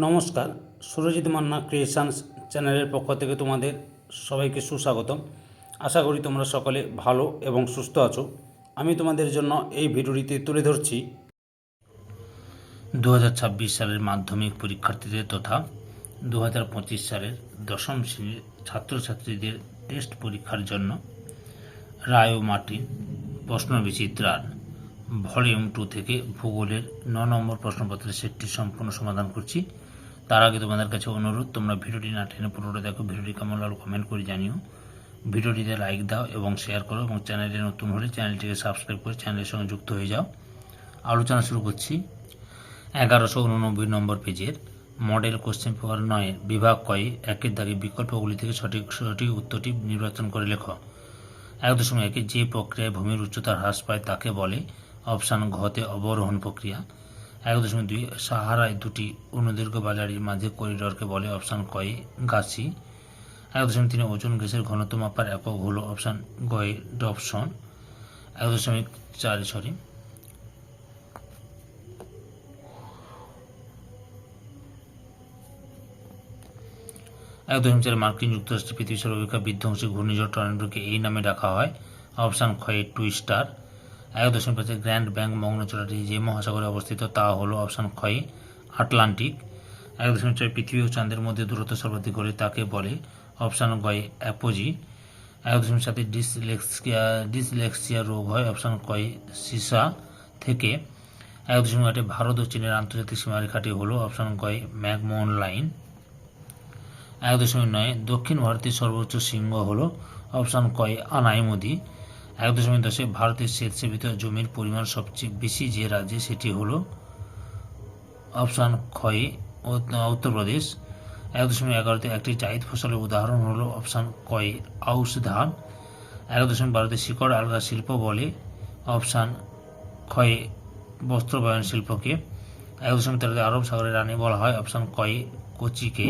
নমস্কার, সুরজিৎ মান্না ক্রিয়েশনস চ্যানেলের পক্ষ থেকে তোমাদের সবাইকে সুস্বাগতম। আশা করি তোমরা সকলে ভালো এবং সুস্থ আছো। আমি তোমাদের জন্য এই ভিডিওটিতে তুলে ধরছি দু হাজার ছাব্বিশ সালের মাধ্যমিক পরীক্ষার্থীদের তথা দু হাজার পঁচিশ সালের দশম শ্রেণির ছাত্রছাত্রীদের টেস্ট পরীক্ষার জন্য রায় ও মার্টিন প্রশ্ন বিচিত্রার ভলিউম টু থেকে ভূগোলের ন নম্বর প্রশ্নপত্রের সেটটি সম্পূর্ণ সমাধান করছি। তার আগে তোমাদের কাছে অনুরোধ, তোমরা ভিডিওটি না টেনে পুরোটা দেখো, ভিডিওটি কেমন লাগল কমেন্ট করে জানিও। ভিডিওটিতে লাইক দাও এবং শেয়ার করো এবং চ্যানেলে নতুন হলে চ্যানেলটিকে সাবস্ক্রাইব করে চ্যানেলের সঙ্গে যুক্ত হয়ে যাও। আলোচনা শুরু করছি। এগারোশো উননব্বই নম্বর পেজের মডেল কোশ্চেন পেপার নয়, বিভাগ কয়ে, একের দাগে বিকল্পগুলি থেকে সঠিক সঠিক উত্তরটি নির্বাচন করে লেখ। এক দশমিক একে যে প্রক্রিয়ায় ভূমির উচ্চতা হ্রাস পায় তাকে বলে অপশান ঘতে অবরোহণ প্রক্রিয়া। এক দশমিক দুই সাহারায় দুটি অনুদীর্ঘ বাজারির মাঝে করিডরকে বলে অপশান কয়ে গাছি এক দশমিক তিনে ওজন গ্যাসের ঘনত্ব মাপার একক হলো অপশান গয়ে ডপশন এক দশমিক চার, সরি। এক দশমিক চার, মার্কিন যুক্তরাষ্ট্রের পৃথিবী সর্বাপেক্ষা বিধ্বংসী ঘূর্ণিঝড় টর্নেডোকে এই নামে ডাকা হয়। অপশান ক্ষয়ে টু স্টার এক দশমিক পাঁচে গ্র্যান্ড ব্যাংক মগ্নচূড়াটি যে মহাসাগরে অবস্থিত, তা হলো অপশান ক্ষয়ে, আটলান্টিক। এক দশমিক ছয় পৃথিবী ও চাঁদের মধ্যে দূরত্ব সর্বাধিক হলে তাকে বলে অপশান গয়ে অ্যাপোজি। এক দশমিক সাথে ডিসলেক্সিয়া ডিসলেক্সিয়া রোগ হয়, অপশান কয় সিসা থেকে। এক দশমিক আটে ভারত ও চীনের আন্তর্জাতিক সীমারেখাটি হলো অপশান কয় ম্যাকমোহন লাইন। এক দশমিক নয়, দক্ষিণ ভারতের সর্বোচ্চ শৃঙ্গ হল অপশান কয় আনাইমদি। এক দশমিক দশে ভারতের স্বেচ্ছাসেবিত জমির পরিমাণ সবচেয়ে বেশি যে রাজ্যে সেটি হল অপশান ক্ষয়ে উত্তরপ্রদেশ এক দশমিক এগারোতে একটি জায়দ ফসলের উদাহরণ হলো অপশান কয়ে আউশ ধান। এক দশমিক বারোতে শিকড় আলগা শিল্প বলে অপশান ক্ষয়ে বস্ত্রবায়ন শিল্পকে। এক দশমিক তেরোতে আরব সাগরের রানী বলা হয়। অপশান কয়ে কোচিকে।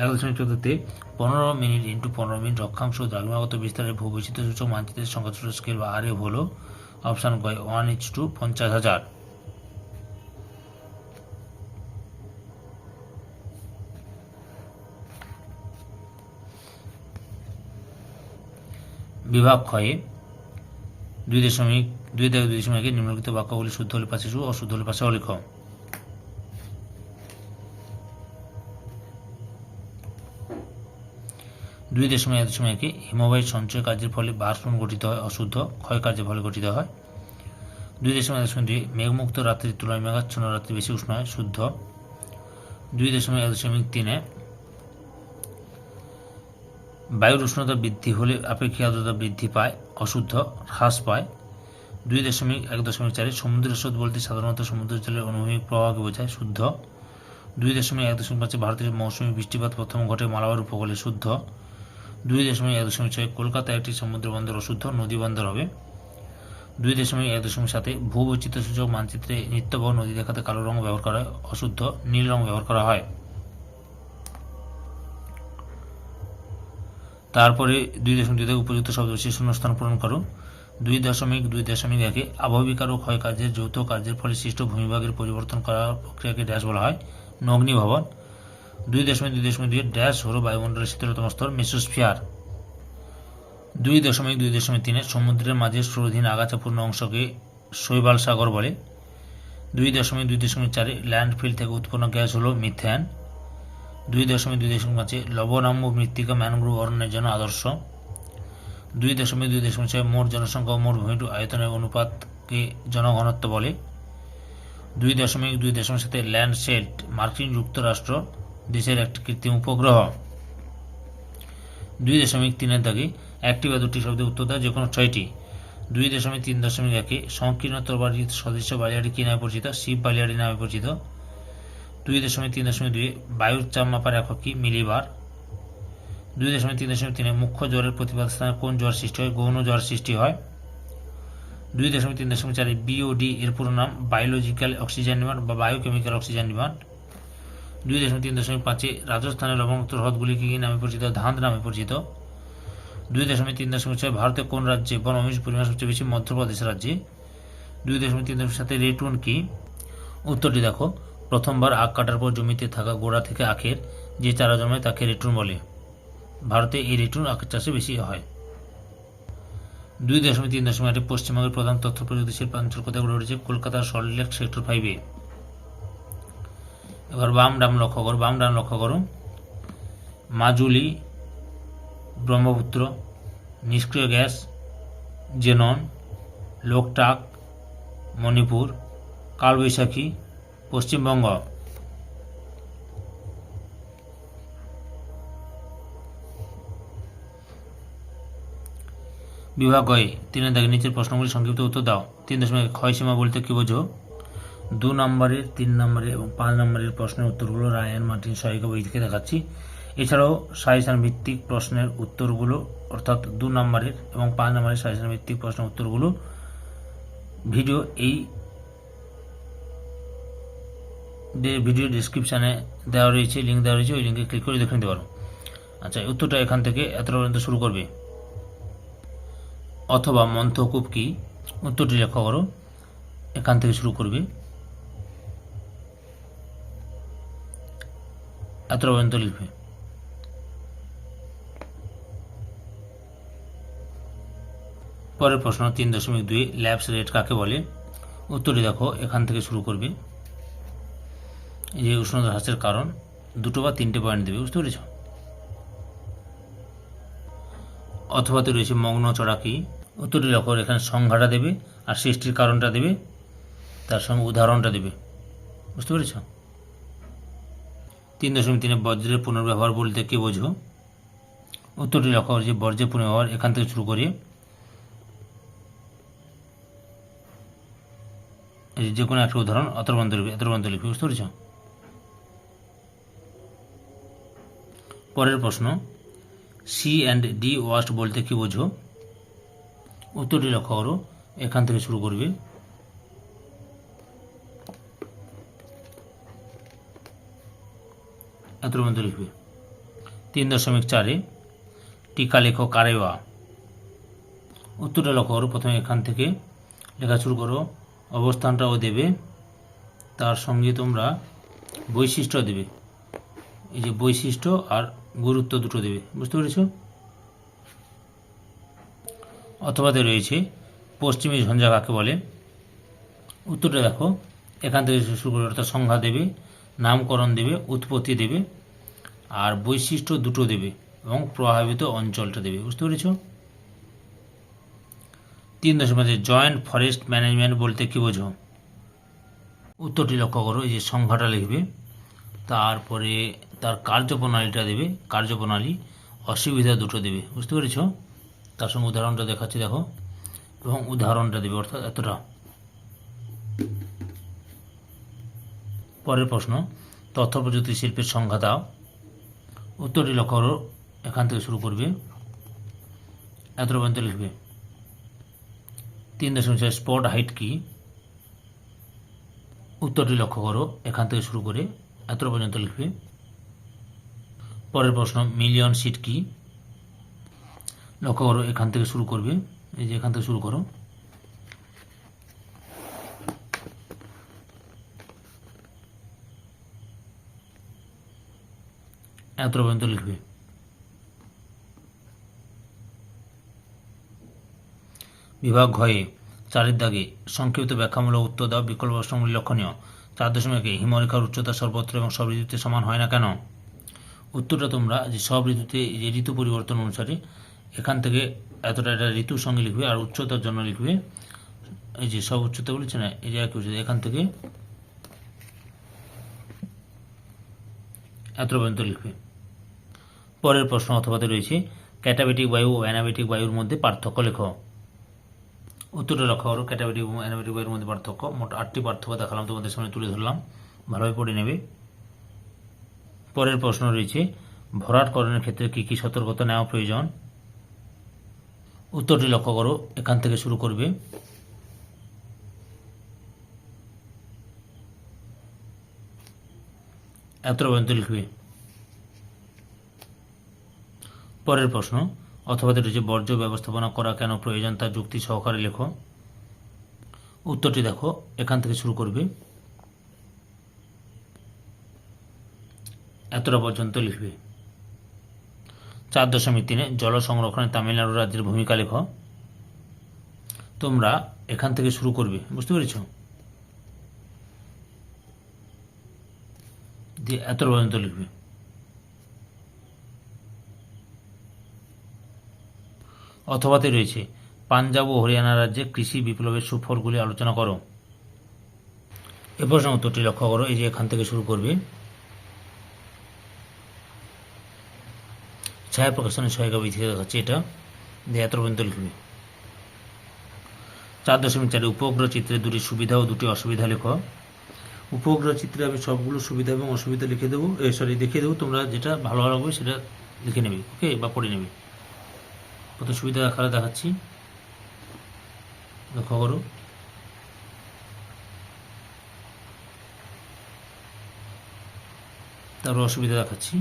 এক দশমিক চোদ্দতে পনেরো মিনিট ইন্টু পনেরো মিনিট রক্ষাংশ দ্রাঘিমাগত বিস্তারের ভূবৈচিত্র্য সূচক মানচিত্রের সংখ্যা ছোট স্কেল বা আর হল। অপশান গয় ওয়ান ইচ টু পঞ্চাশ হাজার। বিভাগ ক্ষয়ে দুই দশমিক, দুই থেকে দুই দশমিক নিম্নলিখিত বাক্যগুলি শুদ্ধ হলে পাশে শু অশুদ্ধ হলে পাশে অলিখ। দুই দশমিক এক দশমিক একে হিমবাহের সঞ্চয় কার্যের ফলে বাষ্পন গঠিত হয়, অশুদ্ধ ক্ষয় কার্যের ফলে গঠিত হয়। দুই দশমিক এক দশমিক দুই, মেঘমুক্ত রাত্রির তুলনায় মেঘাচ্ছন্ন রাত্রি বেশি উষ্ণ হয়, শুদ্ধ। দুই দশমিক এক দশমিক তিনে বায়ুর উষ্ণতা বৃদ্ধি হলে আপেক্ষিক আর্দ্রতা বৃদ্ধি পায়, অশুদ্ধ, হ্রাস পায়। দুই দশমিক এক দশমিক চারে সমুদ্রের স্রোত বলতে সাধারণত সমুদ্র জলের অনুভূমিক প্রবাহকে বোঝায়, শুদ্ধ। দুই দশমিক এক দশমিক পাঁচে ভারতের মৌসুমী বৃষ্টিপাত প্রথম ঘটে মালাবার উপকূলে, শুদ্ধ। দুই দশমিক এক দশমিক ছয় কলকাতায় একটি সমুদ্র বন্দর অশুদ্ধ নদী বন্দর হবে। দুই দশমিক এক দশমিক সাথে ভূবৈচিত্র্য সূচক মানচিত্রে নিত্যবহ নদী দেখাতে কালো রং ব্যবহার করা হয়, অশুদ্ধ, নীল রং ব্যবহার করা হয়। তারপরে দুই দশমিক দুই থেকে উপযুক্ত শব্দ শূন্যস্থান পূরণ করো দুই দশমিক দুই দশমিক একে আবহবিকার ও ক্ষয় কার্যের যৌথ কার্যের ফলে সৃষ্ট ভূমিভাগের পরিবর্তন করার প্রক্রিয়াকে ড্যাশ বলা হয় নগ্নি ভবন দুই দশমিক দুই দশমিক দুই ড্যাশ হল বায়ুমণ্ডলের শীতলতম স্তর মেসোস্ফিয়ার দুই দশমিক দুই দশমিক তিনে সমুদ্রের মাঝে স্রোধীন আগাছাপূর্ণ অংশকে শৈবাল সাগর বলে দুই দশমিক দুই দশমিক চারে ল্যান্ডফিল থেকে উৎপন্ন গ্যাস হল মিথেন দুই দশমিক দুই দশমিক পাঁচে লবণাম্য মৃত্তিকা ম্যানগ্রোভ অরণ্যের জন্য আদর্শ দুই দশমিক দুই দশমিক ছয় মোট জনসংখ্যা ও মোট ভূমিটু আয়তনের অনুপাতকে জনঘনত্ব বলে দুই দশমিক দুই দশমিক সাথে ল্যান্ডসেট মার্কিন যুক্তরাষ্ট্র দেশের একটি কৃত্রিম উপগ্রহ। দুই দশমিক তিনের দাগে একটি বা দুটি শব্দে উত্তর দেয় যে কোনো ছয়টি। দুই দশমিক তিন দশমিক একে সংকীর্ণ তরবারির সদস্য বালিয়াড়ি কী নামে পরিচিত? শিব বালিয়াড়ি নামে পরিচিত। দুই দশমিক তিন দশমিক দুই বায়ুর চাপ মাপার একক কি? মিলিবার। দুই দশমিক তিন দশমিক তিনে মুখ্য জ্বরের প্রতিবাদ স্থানে কোন জ্বর সৃষ্টি হয়? গৌণ জ্বর সৃষ্টি হয়। দুই দশমিক তিন দশমিক চারে বিওডি এর পুরো নাম বায়োলজিক্যাল অক্সিজেন ডিমান্ড বা বায়োকেমিক্যাল অক্সিজেন ডিমান্ড দুই দশমিক তিন দশমিক পাঁচে রাজস্থানের লবণাক্ত হ্রদগুলি কী কী নামে পরিচিত ধান নামে পরিচিত। দুই দশমিক তিন দশমিক ছয় ভারতের কোন রাজ্যে বনভূমির পরিমাণ সবচেয়ে বেশি? মধ্যপ্রদেশ রাজ্যে। দুই দশমিক তিন দশমিক সাথে রেটুন কি? উত্তরটি দেখো। প্রথমবার আখ কাটার পর জমিতে থাকা গোড়া থেকে আখের যে চারা জন্মায় তাকে রেটুন বলে। ভারতে এই রেটুন আখের চাষে বেশি হয়। দুই দশমিক তিন দশমিক আটে পশ্চিমবঙ্গের প্রধান তথ্য প্রযুক্তি শিল্পাঞ্চল কোথায় গড়ে উঠেছে? কলকাতার সল্টলেক সেক্টর ফাইভে এবার বাম ডাম লক্ষ্য করো, বাম ডাম লক্ষ্য করো। মাজুলি, ব্রহ্মপুত্র, নিষ্ক্রিয় গ্যাস, জেনন, লোকটাক, মণিপুর, কালবৈশাখী, পশ্চিমবঙ্গ। বিভাগ গয়ে তিনের দাগে নিচের প্রশ্নগুলি সংক্ষিপ্ত উত্তর দাও। তিন দশমিক ক্ষয়সীমা বলতে কি বোঝো? দু নম্বরের, তিন নম্বরের এবং পাঁচ নম্বরের প্রশ্নের উত্তরগুলো রায়ান মার্টিন সহায়িকা বই থেকে দেখাচ্ছি। এছাড়াও সাজেশন ভিত্তিক প্রশ্নের উত্তরগুলো, অর্থাৎ দু নম্বরের এবং পাঁচ নম্বরের সাজেশন ভিত্তিক প্রশ্নের উত্তরগুলো ভিডিও এই ভিডিও ডিসক্রিপশানে দেওয়া রয়েছে লিঙ্ক দেওয়া রয়েছে, ওই লিঙ্কে ক্লিক করে দেখে নিতে পারো। আচ্ছা উত্তরটা এখান থেকে এত পর্যন্ত শুরু করবে। অথবা মন্থকূপ কি? উত্তরটি লেখা করো। এখান থেকে শুরু করবে। এত পর্যন্ত লিখবে। পরের প্রশ্ন, তিন দশমিক দুই ল্যাবস রেট কাকে বলে? উত্তরটি দেখো, এখান থেকে শুরু করবে। যে উষ্ণতা হ্রাসের কারণ, দুটো বা তিনটে পয়েন্ট দেবে, বুঝতে পেরেছ? অথবাতে রয়েছে মগ্ন চড়া কি? উত্তরটি লক্ষ্য এখানে সংজ্ঞাটা দেবে আর সৃষ্টির কারণটা দেবে, তার সঙ্গে উদাহরণটা দেবে, বুঝতে পেরেছ? তিন দশমিক তিনে বর্জ্যের পুনর্ব্যবহার বলতে কি বোঝো? উত্তরটি লক্ষ্য করো যে বর্জ্যের পুনর্ব্যবহার এখান থেকে শুরু করে। যে কোনো একটা উদাহরণ অতর্বন্ত লিপি অতর্বন্ত লিপি, বুঝতে পেরেছ? পরের প্রশ্ন সি অ্যান্ড ডি ওয়াস্ট বলতে কি বোঝো? উত্তরটি লক্ষ্য করো এখান থেকে শুরু করবে। এত পর্যন্ত লিখবে। তিন দশমিক চারে টিকা লেখো কারেওয়া উত্তরটা লক্ষ্য করো, প্রথমে এখান থেকে লেখা শুরু করো, অবস্থানটাও দেবে, তার সঙ্গে তোমরা বৈশিষ্ট্য দেবে। এই যে বৈশিষ্ট্য আর গুরুত্ব দুটো দেবে, বুঝতে পেরেছ? অথবাতে রয়েছে পশ্চিমী ঝঞ্ঝা কাকে বলে? উত্তরটা দেখো, এখান থেকে শুরু করে অর্থাৎ সংজ্ঞা দেবে নামকরণ দেবে, উৎপত্তি দেবে, আর বৈশিষ্ট্য দুটো দেবে এবং প্রভাবিত অঞ্চলটা দেবে। বুঝতে পেরেছ? তিন দশমিক জয়েন্ট ফরেস্ট ম্যানেজমেন্ট বলতে কি বোঝো? উত্তরটি লক্ষ্য করো, এই যে সংখ্যাটা লিখবে, তারপরে তার কার্যপ্রণালীটা দেবে, কার্যপ্রণালী অসুবিধা দুটো দেবে। বুঝতে পেরেছ? তার সঙ্গে উদাহরণটা দেখাচ্ছি, দেখো। এবং উদাহরণটা দেবে, অর্থাৎ এতটা। পরের প্রশ্ন তথ্য প্রযুক্তি শিল্পের সংখ্যা দাও। উত্তরটি লক্ষ্য করো, এখান থেকে শুরু করবে। এত পর্যন্ত লিখবে। তিন দশমিক ছয় স্পট হাইট কি? উত্তরটি লক্ষ্য করো, এখান থেকে শুরু করে এত পর্যন্ত লিখবে। পরের প্রশ্ন, মিলিয়ন সিট কি? লক্ষ্য করো, এখান থেকে শুরু করবে। এই যে এখান থেকে শুরু করো। এত পর্যন্ত লিখবে। বিভাগ ঘয়ে চারের দাগে সংক্ষিপ্ত ব্যাখ্যামূলক উত্তর দাও, বিকল্প প্রশ্নগুলি লক্ষণীয়। চার দশমিকে হিমরেখার উচ্চতা, সর্বত্র এবং সব ঋতুতে সমান হয় না কেন? উত্তরটা তোমরা যে সব ঋতুতে যে ঋতু পরিবর্তন অনুসারে এখান থেকে এতটা একটা ঋতুর সঙ্গে লিখবে আর উচ্চতার জন্য লিখবে। এই যে সব উচ্চতা বলেছে না, এই যে একই উচ্চতা এখান থেকে এত পর্যন্ত লিখবে। পরের প্রশ্ন অথবাতে রয়েছে, ক্যাটাবেটিক বায়ু ও অ্যানাবেটিক বায়ুর মধ্যে পার্থক্য লেখো। উত্তরটা লক্ষ্য করো, ক্যাটাবেটিক এবং অ্যানাবেটিক বায়ুর মধ্যে পার্থক্য। মোট আটটি পার্থক্য দেখালাম, তোমাদের সামনে তুলে ধরলাম। ভালোভাবে পড়ে নেবে। পরের প্রশ্ন রয়েছে, ভরাটকরণের ক্ষেত্রে কী কী সতর্কতা নেওয়া প্রয়োজন? উত্তরটি লক্ষ্য করো, এখান থেকে শুরু করবে। এত পর্যন্ত লিখবে। পরের প্রশ্ন, অথবা রয়েছে বর্জ্য ব্যবস্থাপনা করা কেন প্রয়োজন তার যুক্তি সহকারে লেখো। উত্তরটি দেখো, এখান থেকে শুরু করবে। এতটা পর্যন্ত লিখবে। চার দশমিক তিনে, জল সংরক্ষণে তামিলনাড়ু রাজ্যের ভূমিকা লেখ। তোমরা এখান থেকে শুরু করবে, বুঝতে পেরেছ? দিয়ে এতটা পর্যন্ত লিখবে। অথবাতে রয়েছে, পাঞ্জাব ও হরিয়ানা রাজ্যে কৃষি বিপ্লবের সুফলগুলি আলোচনা করো। এ প্রশ্ন উত্তরটি লক্ষ্য করো, এই যে এখান থেকে শুরু করবে। ছায়া প্রকাশনের সহায়িকা বই দেখাচ্ছে এটা এত পর্যন্ত লিখবে। চার দশমিক চারে উপগ্রহ চিত্রে দুটি সুবিধা ও দুটি অসুবিধা লেখো। উপগ্রহ চিত্রে আমি সবগুলো সুবিধা এবং অসুবিধা লিখে দেবো সরি দেখিয়ে দেবো, তোমরা যেটা ভালো লাগবে সেটা লিখে নেবে ওকে বা পড়ে নেবে। প্রথম সুবিধা আকারে দেখাচ্ছি। লক্ষ্য করো। তারপর অসুবিধা দেখাচ্ছি।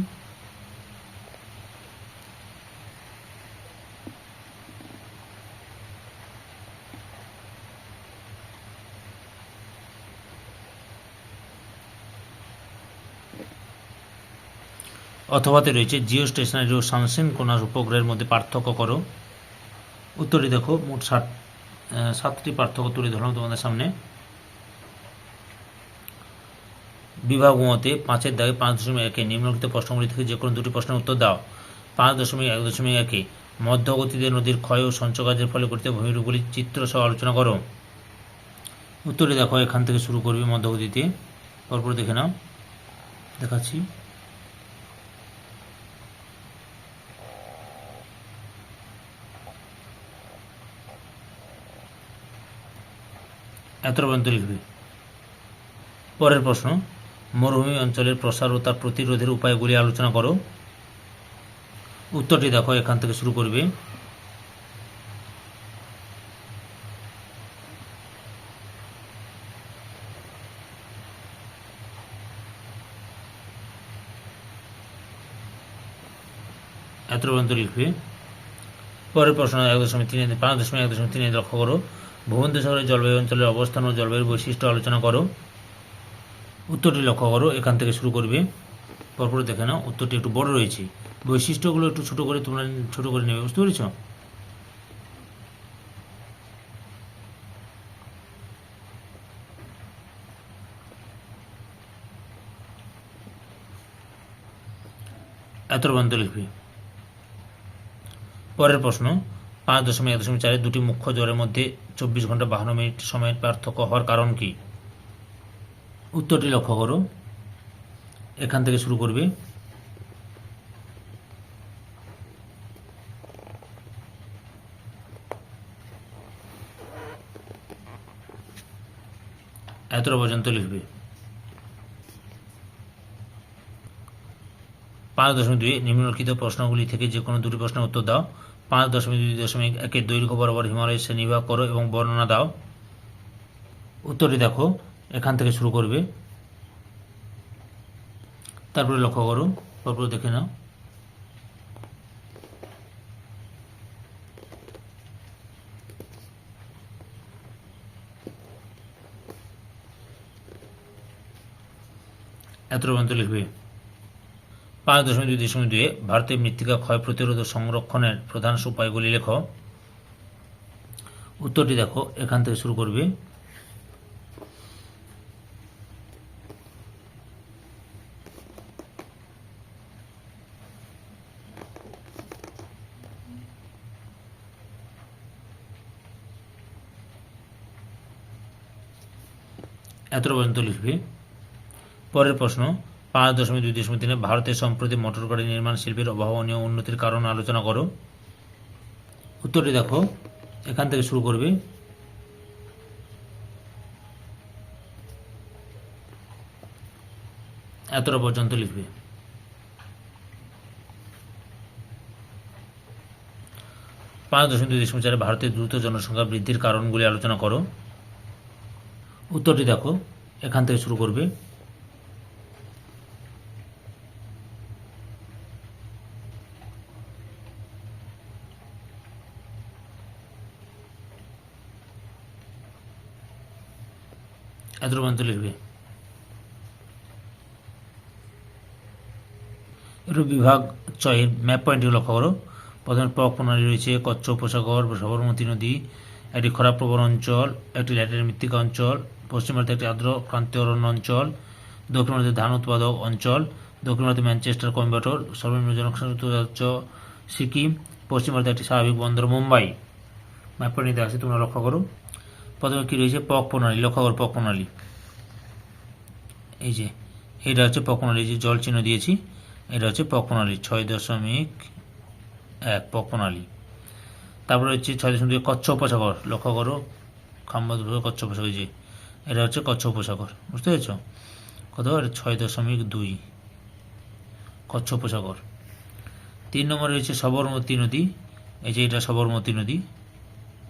অথবাতে রয়েছে, জিও স্টেশনারি ও সানসেন কোনার উপগ্রহের মধ্যে পার্থক্য করো। উত্তরটি দেখো, মোট ষাট সাতটি পার্থক্য তুলে ধরলাম তোমাদের সামনে। বিভাগ মতে পাঁচের দাগে পাঁচ দশমিক একে, নিম্নলিখিত প্রশ্নগুলি থেকে যে কোনো দুটি প্রশ্নের উত্তর দাও। পাঁচ দশমিক এক দশমিক একে, মধ্যগতিতে নদীর ক্ষয় ও সঞ্চয় কাজের ফলে গঠিত ভূমিরূপগুলির চিত্র সহ আলোচনা করো। উত্তরে দেখো, এখান থেকে শুরু করবে মধ্যগতিতে। পরপর দেখে নাও। দেখাচ্ছি। এত পর্যন্ত লিখবে। পরের প্রশ্ন, মরুভূমি অঞ্চলের প্রসার ও তার প্রতিরোধের উপায়গুলি আলোচনা করো। উত্তরটি দেখো, এখান থেকে শুরু করবে। এত পর্যন্ত লিখবে। পরের প্রশ্ন এক দশমিক তিন, পাঁচ দশমিক এক দশমিক তিন, লক্ষ্য করো। ভূমধ্য শহরের জলবায়ু অঞ্চলের অবস্থান ও জলবায়ুর বৈশিষ্ট্য আলোচনা করো। উত্তরটি লক্ষ্য করো, এখান থেকে শুরু করবে। পরপর দেখে নাও, উত্তরটি একটু বড় রয়েছে। বৈশিষ্ট্যগুলো একটু ছোট করে তোমরা ছোট করে নেবে, বুঝতে পেরেছ? এত পর্যন্ত লিখবে। পরের প্রশ্ন পাঁচ দশমিক এক দশমিক চারের দুটি মুখ্য জ্বরের মধ্যে চব্বিশ ঘণ্টা বাহান্ন মিনিট সময়ের পার্থক্য হওয়ার কারণ কি? উত্তরটি লক্ষ্য করো। এখান থেকে শুরু করবে। এতটা পর্যন্ত লিখবে। পাঁচ দশমিক দুই নিম্নলিখিত প্রশ্নগুলি থেকে যে কোনো দুটি প্রশ্নের উত্তর দাও। পাঁচ দশমিক দুই দশমিক একের দৈর্ঘ্য বরাবর হিমালয়ের শ্রেণীভাগ করো এবং বর্ণনা দাও। উত্তরটি দেখো, এখান থেকে শুরু করবে। তারপরে লক্ষ্য করো, তারপরে দেখে নাও। এত পর্যন্ত লিখবে। পাঁচ দশমিক দুই দশমিক দুয়ে ভারতের মৃত্তিকা ক্ষয় প্রতিরোধ ও সংরক্ষণের প্রধান উপায়গুলি লেখ। উত্তরটি দেখো, এখান থেকে শুরু করবে। এত পর্যন্ত লিখবে। পরের প্রশ্ন পাঁচ দশমিক দুই দশমিক তিনে ভারতের সম্প্রতি মোটর গাড়ি নির্মাণ শিল্পের অভাবনীয় উন্নতির কারণ আলোচনা করো। উত্তরটি দেখো। এখান থেকে শুরু করবে। এতটা পর্যন্ত লিখবে। পাঁচ দশমিক দুই দশমিক চারে ভারতের দ্রুত জনসংখ্যা বৃদ্ধির কারণগুলি আলোচনা করো। উত্তরটি দেখো। এখান থেকে শুরু করবে। এত পর্যন্ত লিখবে। এর বিভাগ ছয়ের ম্যাপ পয়েন্টটি লক্ষ্য করো। প্রথমে পক প্রণালী রয়েছে কচ্ছ উপসাগর সবরমতী নদী, একটি খরাপ্রবণ অঞ্চল, একটি ল্যাটের মৃত্তিকা অঞ্চল, পশ্চিম ভারতে একটি আর্দ্র ক্রান্তীয় অরণ্য অঞ্চল, দক্ষিণ ভারতে ধান উৎপাদক অঞ্চল, দক্ষিণ ভারতে ম্যানচেস্টার কম্বাটর সর্বনিম্ন জনসংখ্যা রাজ্য সিকিম, পশ্চিম ভারতে একটি স্বাভাবিক বন্দর মুম্বাই। ম্যাপ পয়েন্টে আছে, তোমরা লক্ষ্য করো। প্রথমে কী রয়েছে? পক প্রণালী লক্ষ্য করো পক প্রণালী। এই যে, এটা হচ্ছে পকনালী যে জল চিহ্ন দিয়েছি, এটা হচ্ছে পকনালী ছয় দশমিক এক পকনালী তারপরে হচ্ছে ছয় দশমিক কচ্ছ উপসাগর লক্ষ্য করো খাম্বা দুটো কচ্ছ উপসাগর যে, এটা হচ্ছে কচ্ছ উপসাগর, বুঝতে পেরেছ? কত? ছয় দশমিক দুই, কচ্ছ উপসাগর। তিন নম্বরে রয়েছে সবরমতী নদী, এই যে এটা সবরমতী নদী।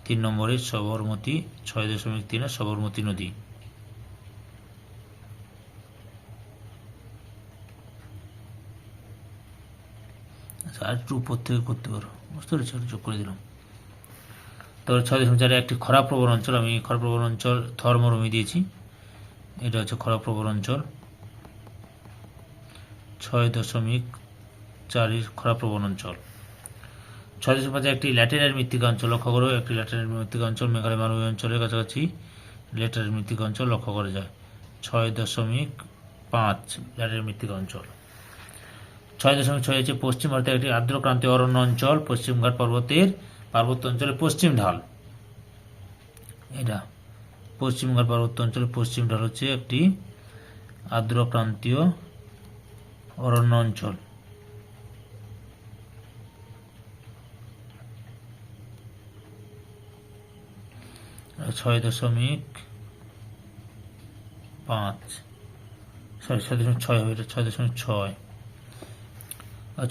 তিন নম্বরে সবরমতী, ছয় দশমিক তিনে, সবরমতী নদী। আচ্ছা আর একটু উপর থেকে করতে পারো। বুঝতে পেরেছি? যোগ করে দিলাম। তারপরে ছয় দশমিক চারে একটি খরাপ্রবণ অঞ্চল। আমি খরাপ্রবণ অঞ্চল ধর্মরমি দিয়েছি। এটা হচ্ছে খরাপ্রবণ অঞ্চল। ছয় দশমিক চারের খরাপ্রবণ অঞ্চল। ছয় দশমিক পাঁচে একটি ল্যাটেরাইট মৃত্তিকা অঞ্চল লক্ষ্য করো। একটি ল্যাটেরাইট মৃত্তিকা অঞ্চল মেঘালয় মালভূমি অঞ্চলের কাছাকাছি। ল্যাটেরাইট মৃত্তিকা অঞ্চল লক্ষ্য করা যায়। ছয় দশমিক পাঁচ ল্যাটেরাইট মৃত্তিকা অঞ্চল। ছয় দশমিক ছয় হচ্ছে পশ্চিম ভারতের একটি আর্দ্র আর্দ্রক্রান্তীয় অরণ্য অঞ্চল। পশ্চিমঘাট পর্বতের পার্বত্য অঞ্চলের পশ্চিম ঢাল। এটা পশ্চিমঘাট পার্বত্য অঞ্চলের পশ্চিম ঢাল হচ্ছে একটি আর্দ্রক্রান্তীয় অরণ্য অঞ্চল। ছয় দশমিক পাঁচ। সরি ছয় দশমিক ছয় হবে এটা, ছয় দশমিক ছয়।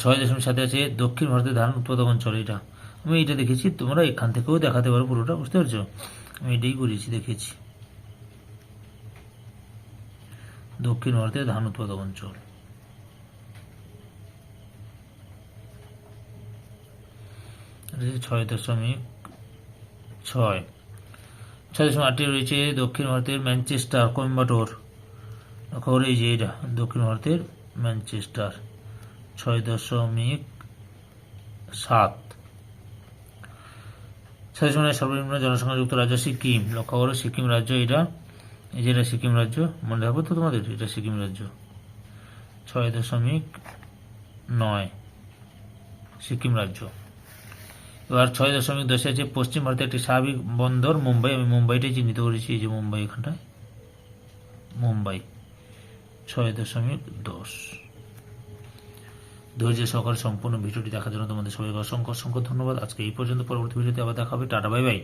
ছয় দশমিক সাথে আছে দক্ষিণ ভারতের ধান উৎপাদক অঞ্চল এটা। আমি এটা দেখেছি, তোমরা এখান থেকেও দেখাতে পারো পুরোটা, বুঝতে পারছ? আমি এটাই করেছি দেখেছি। দক্ষিণ ভারতের ধান উৎপাদক অঞ্চল। ছয় দশমিক ছয়। ছয় দশমিক আটটি রয়েছে দক্ষিণ ভারতের ম্যানচেস্টার, কোয়েম্বাটোর। খবর এই যে এটা, দক্ষিণ ভারতের ম্যানচেস্টার, ছয় দশমিক সাত। ছয় দশমিক সর্বনিম্ন জনসংখ্যাযুক্ত রাজ্য সিকিম। লক্ষ্য করো, সিকিম রাজ্য এটা, এই যে এটা সিকিম রাজ্য, মনে রাখব তো তোমাদের, এটা সিকিম রাজ্য। ছয় দশমিক নয়, সিকিম রাজ্য। এবার ছয় দশমিক দশে আছে, পশ্চিম ভারতের একটি স্বাভাবিক বন্দর, মুম্বাই। আমি মুম্বাইটাই চিহ্নিত করেছি, এই যে মুম্বাই এখানটায়। মুম্বাই, ছয় দশমিক দশ। ধৈর্য সহকারে সম্পূর্ণ ভিডিওটি দেখার জন্য তোমাদের সবাইকে অসংখ্য অসংখ্য ধন্যবাদ। আজকে এই পর্যন্ত, পরবর্তী ভিডিওতে আবার দেখা হবে। Tata, bye bye.